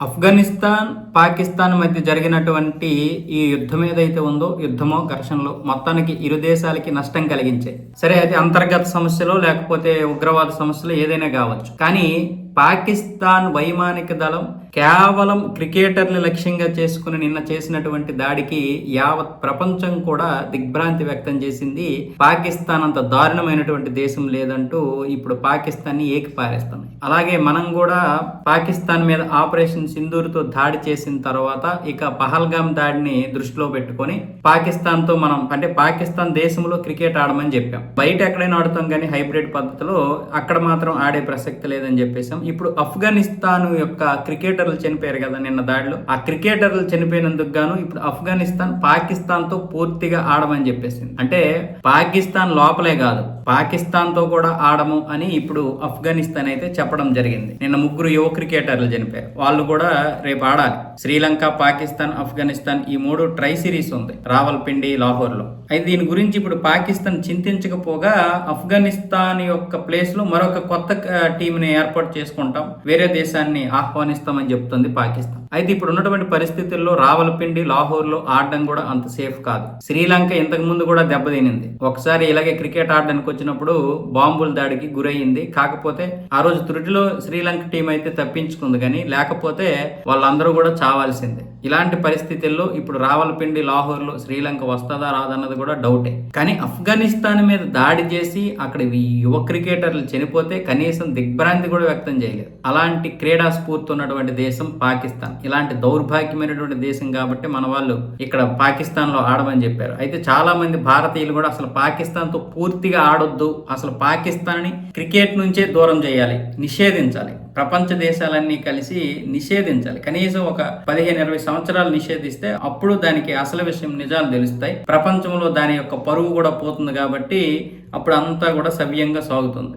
ఆఫ్ఘనిస్తాన్ పాకిస్తాన్ మధ్య జరిగినటువంటి ఈ యుద్ధం ఏదైతే ఉందో యుద్ధమో ఘర్షణలో మొత్తానికి ఇరు దేశాలకి నష్టం కలిగించాయి. సరే అయితే అంతర్గత సమస్యలు లేకపోతే ఉగ్రవాద సమస్యలు ఏదైనా కావచ్చు. కానీ పాకిస్తాన్ వైమానిక దళం కేవలం క్రికెటర్లు లక్ష్యంగా చేసుకుని నిన్న చేసినటువంటి దాడికి యావత్ ప్రపంచం కూడా దిగ్భ్రాంతి వ్యక్తం చేసింది. పాకిస్తాన్ అంత దారుణమైనటువంటి దేశం లేదంటూ ఇప్పుడు పాకిస్తాన్ని అలాగే మనం కూడా పాకిస్తాన్ మీద ఆపరేషన్ సింధూర్తో దాడి చేసిన తర్వాత ఇక పహల్గామ్ దాడిని దృష్టిలో పెట్టుకొని పాకిస్తాన్తో మనం అంటే పాకిస్తాన్ దేశంలో క్రికెట్ ఆడమని చెప్పాం. బయట ఎక్కడైనా ఆడుతాం కానీ హైబ్రిడ్ పద్ధతిలో అక్కడ మాత్రం ఆడే ప్రసక్తి లేదని చెప్పేసాం ఇప్పుడు ఆఫ్ఘనిస్తాన్ యొక్క క్రికెటర్ క్రికెటర్లు చనిపోయారు కదా నిన్న దాడిలో. ఆ క్రికెటర్లు చనిపోయినందుకు గాను ఇప్పుడు ఆఫ్ఘనిస్తాన్ పాకిస్తాన్తో పూర్తిగా ఆడమని చెప్పేసింది. అంటే పాకిస్తాన్ లోపలే కాదు పాకిస్తాన్తో కూడా ఆడము అని ఇప్పుడు ఆఫ్ఘనిస్తాన్ అయితే చెప్పడం జరిగింది. నిన్న ముగ్గురు యువ క్రికెటర్లు చనిపోయారు. వాళ్ళు కూడా రేపు ఆడాలి. శ్రీలంక పాకిస్తాన్ ఆఫ్ఘనిస్తాన్ ఈ మూడు ట్రై సిరీస్ ఉంది రావల్పిండి లాహోర్లో. అయితే దీని గురించి ఇప్పుడు పాకిస్తాన్ చింతించకపోగా ఆఫ్ఘనిస్తాన్ యొక్క ప్లేస్లో మరొక కొత్త టీంని ఏర్పాటు చేసుకుంటాం. వేరే దేశాన్ని ఆహ్వానిస్తామని చెప్తుంది పాకిస్తాన్. అయితే ఇప్పుడు ఉన్నటువంటి పరిస్థితుల్లో రావలపిండి లాహోర్లో ఆడడం కూడా అంత సేఫ్ కాదు. శ్రీలంక ఇంతకు ముందు కూడా దెబ్బతినింది. ఒకసారి ఇలాగే క్రికెట్ ఆడడానికి వచ్చినప్పుడు బాంబుల దాడికి గురయ్యింది కాకపోతే ఆ రోజు త్రుటిలో శ్రీలంక టీం అయితే తప్పించుకుంది కానీ లేకపోతే వాళ్ళందరూ కూడా చావాల్సిందే. ఇలాంటి పరిస్థితుల్లో ఇప్పుడు రావలపిండి లాహోర్లో శ్రీలంక వస్తుందా రాదన్నది కూడా డౌటే. కానీ ఆఫ్ఘనిస్తాన్ మీద దాడి చేసి అక్కడ ఈ యువ క్రికెటర్లు చనిపోతే కనీసం దిగ్భ్రాంతి కూడా వ్యక్తం చేయలేదు. అలాంటి క్రీడా స్ఫూర్తి ఉన్నటువంటి దేశం పాకిస్తాన్. ఇలాంటి దౌర్భాగ్యమైనటువంటి దేశం కాబట్టి మన వాళ్ళు ఇక్కడ పాకిస్తాన్లో ఆడమని చెప్పారు. అయితే చాలా మంది భారతీయులు కూడా అసలు పాకిస్తాన్తో పూర్తిగా ఆడొద్దు. అసలు పాకిస్తాన్ని క్రికెట్ నుంచే దూరం చేయాలి నిషేధించాలి. ప్రపంచ దేశాలన్నీ కలిసి నిషేధించాలి. కనీసం ఒక పదిహేను ఇరవై సంవత్సరాలు నిషేధిస్తే అప్పుడు దానికి అసలు విషయం నిజాలు తెలుస్తాయి. ప్రపంచంలో దాని యొక్క పరువు కూడా పోతుంది కాబట్టి అప్పుడు అంతా కూడా సవ్యంగా సాగుతుంది.